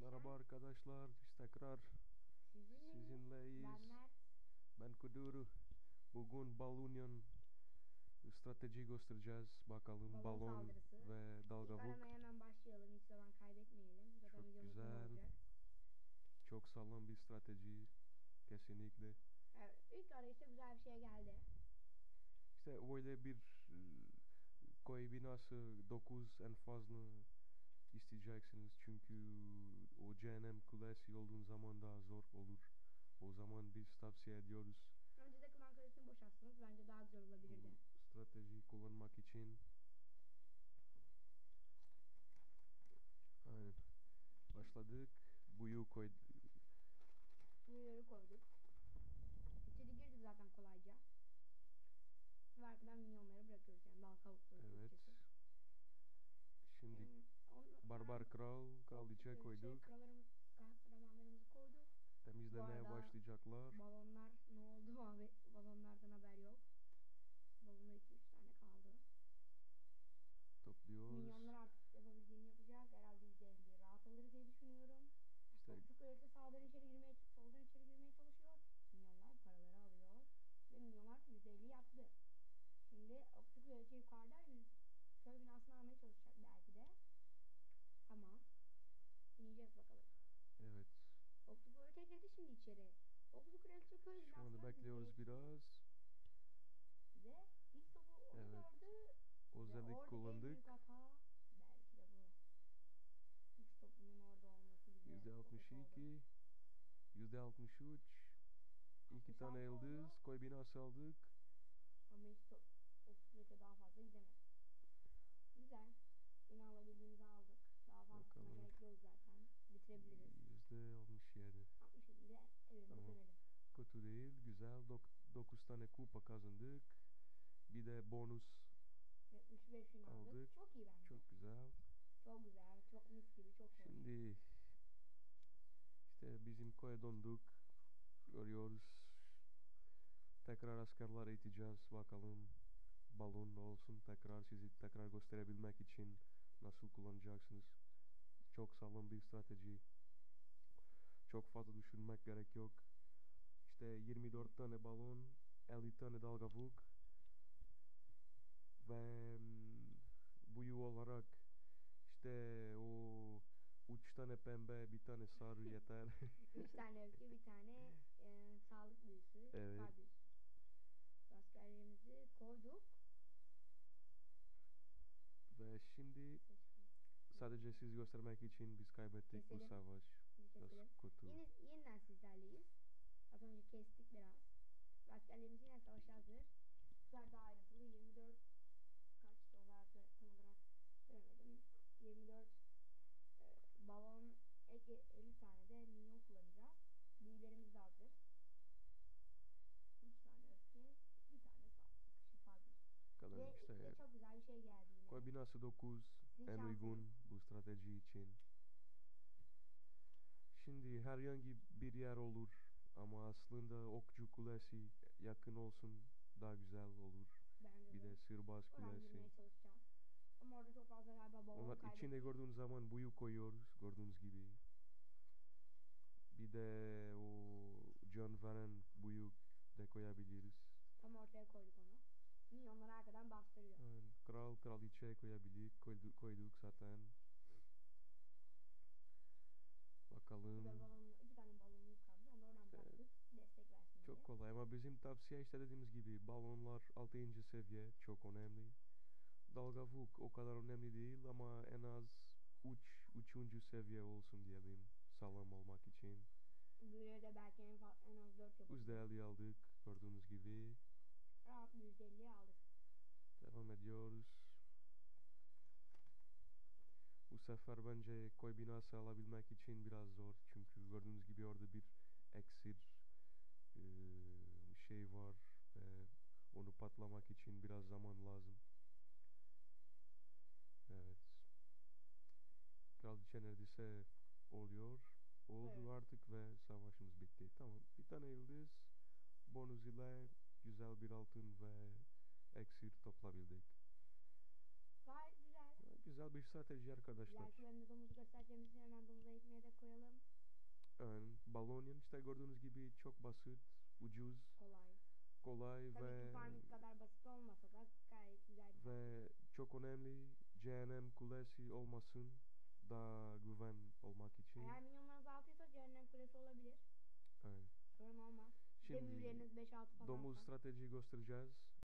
Merhaba arkadaşlar. Biz tekrar Sizinle sizinleyiz. ben Kuduru. Bugün balonun strateji göstereceğiz. Bakalım Balon balon ve dalgavuk. aramaya hemen başlayalım. Hiç zaman kaybetmeyelim. Zaten Çok güzel. Çok sağlam bir strateji. Kesinlikle. Evet, ilk arayışta güzel bir şey geldi. İşte öyle bir e, koy binası 9 en fazla isteyeceksiniz. Çünkü o cehennem kulesi olduğun zaman daha zor olur. O zaman biz tavsiye ediyoruz. Öncedeki bankalesini boşalttınız. Bence daha güzel olabilirdi. bu strateji kullanmak için. Aynen. Başladık. Buyu koy. Uyarı koyduk. İçeri girdik zaten kolayca. Ve arkadan minyonları bırakıyoruz yani dal kavukları Evet. Türkçesi. Şimdi onu- barbar hemen kral, kraliçe kraliçe, koyduk. kralarımız- kahramanlarımızı koyduk. Temizlemeye başlayacaklar. Balonlar ne oldu abi? Balonlardan haber yok. Balonlar 2-3 tane kaldı. Topluyoruz. Minyonlar artık yapabildiğini yapacak. Herhalde %50 rahat alır diye düşünüyorum. İşte Topçu kraliçe sağdan içeri girmeye, soldan içeri girmeye çalışıyor. Minyonlar paraları alıyor. Ve minyonlar %50 yaptı. Şimdi okçu kraliçe yukarıda yüz, köy binasını almaya çalışacak belki de. Ama deneyeceğiz bakalım. evet. Okçu kraliçe girdi şimdi içeri. Okçu kraliçe köy Şu anda bekliyoruz biraz. Ve ilk topu o Evet. gördü. Özellik kullandık. hata belki de bu. Üç topunun orada olması oldu. 62. Yüzde 63. İki tane 66 oldu. yıldız. Koy binası aldık. Ama hiç top, o sürece daha fazla gidemez. Güzel. Yine alabildiğimizi aldık. Daha fazlasına Bakalım. gerek yok zaten. Bitirebiliriz. Yüzde 67. 67 ile evimize Tamam. dönelim. Kötü Güzel. 9 tane kupa kazandık. Bir de bonus 75 bin aldık. Aldık. Çok iyi bence. çok güzel. Çok güzel. Çok mis gibi. Çok hoş. Şimdi işte bizim koya döndük. Görüyoruz. Tekrar askerler eğiteceğiz. Bakalım balon olsun. Tekrar sizi tekrar gösterebilmek için nasıl kullanacaksınız. Çok sağlam bir strateji. Çok fazla düşünmek gerek yok. İşte 24 tane balon, 50 tane dalgavuk ve mm, buyu olarak işte o üç tane pembe, bir tane sarı yeter. 3 tane öfke, bir tane e, sağlık büyüsü. Evet. şifa büyüsü. Askerlerimizi koyduk. ve şimdi sadece siz göstermek için biz kaybettik bu Keselim. savaş. Şimdi keselim. Yeniden sizlerleyiz. Önce kestik biraz. Askerlerimiz yine savaşa hazır. Bu sefer daha ayrıntılı 24 kaç dolar tam olarak göremedim. 24 e, balon ek 50 tane de minyon kullanacağız. Büyülerimiz de hazır. 3 tane öfke, bir tane sağlık, şifa. Kadar Ve işte çok güzel bir şey geldi yine. koy binası 9 Sizin en uygun bu strateji için. Şimdi herhangi bir yer olur ama aslında okçu kulesi yakın olsun daha güzel olur. Bence Bir de. de Oradan kulesi. girmeye çalışacağım. Ama orada çok fazla galiba balon Onlar kaybettik. içinde gördüğünüz zaman buyu koyuyoruz gördüğünüz gibi. Bir de o can veren buyu da koyabiliriz. Tam ortaya koyduk onu. Minyonları arkadan bastırıyor. Yani kral kraliçe koyabilir. Koyduk, koyduk zaten. Bakalım. Bir de balon, iki tane balonumuz kaldı. Onu oradan bıraktık. Destek versin diye. Çok kolay ama bizim tavsiye işte dediğimiz gibi balonlar 6. seviye çok önemli. Dalgavuk o kadar önemli değil ama en az 3. Üç, 3. seviye olsun diyelim sağlam olmak için. Büyüleri de belki en, en az 4 yapabiliriz. %50 aldık gördüğünüz gibi. Rahat bir %50'ye aldık. Devam ediyoruz. Bu sefer bence koy binası alabilmek için biraz zor. Çünkü gördüğünüz gibi orada bir eksir şey var ve onu patlamak için biraz zaman lazım. Evet. Kraliçe neredeyse oluyor. Oldu Evet. artık ve savaşımız bitti. tane yıldız bonus ile güzel bir altın ve eksir toplabildik. Gayet güzel. Güzel bir strateji arkadaşlar. Bölümde domuzu göstereceğimiz için hemen domuzu eğitmeye de koyalım. Yani Balonian işte gördüğünüz gibi çok basit, ucuz, Kolay. kolay Tabii ve ki kadar basit olmasa da gayet güzel bir ve çok önemli CNM kulesi olmasın daha güven olmak için. Eğer minyonlarınız 6'ysa cehennem kulesi olabilir. Evet. Sorun olmaz. De Şimdi büyüleriniz 5-6 falan. domuz strateji göstereceğiz.